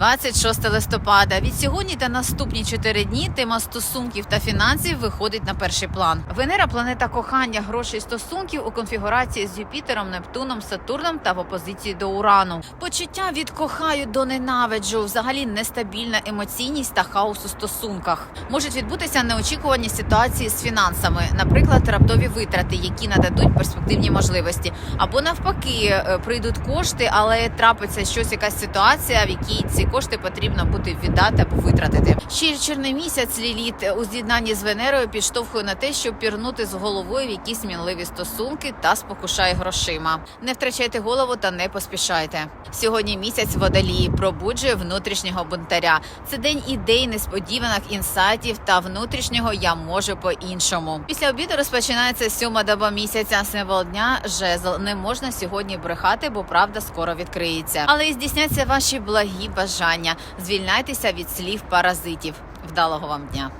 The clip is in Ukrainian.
26 листопада. Від сьогодні та наступні чотири дні тема стосунків та фінансів виходить на перший план. Венера планета кохання, грошей стосунків у конфігурації з Юпітером, Нептуном, Сатурном та в опозиції до Урану. Почуття від кохаю до ненавиджу, взагалі нестабільна емоційність та хаос у стосунках. Можуть відбутися неочікувані ситуації з фінансами, наприклад, раптові витрати, які нададуть перспективні можливості, або навпаки, е, прийдуть кошти, але трапиться щось, якась ситуація, в якій ці кошти потрібно буде віддати або витратити. Ще чорний місяць Ліліт у з'єднанні з Венерою підштовхує на те, щоб пірнути з головою в якісь мінливі стосунки та спокушає грошима. Не втрачайте голову та не поспішайте. Сьогодні місяць водолії пробуджує внутрішнього бунтаря. Це день ідей, несподіваних інсайтів та внутрішнього я можу по-іншому. Після обіду розпочинається сьома доба місяця. Символ дня жезл. Не можна сьогодні брехати, бо правда скоро відкриється. Але і здійсняться ваші благі бажання. Звільняйтеся від слів паразитів. Вдалого вам дня.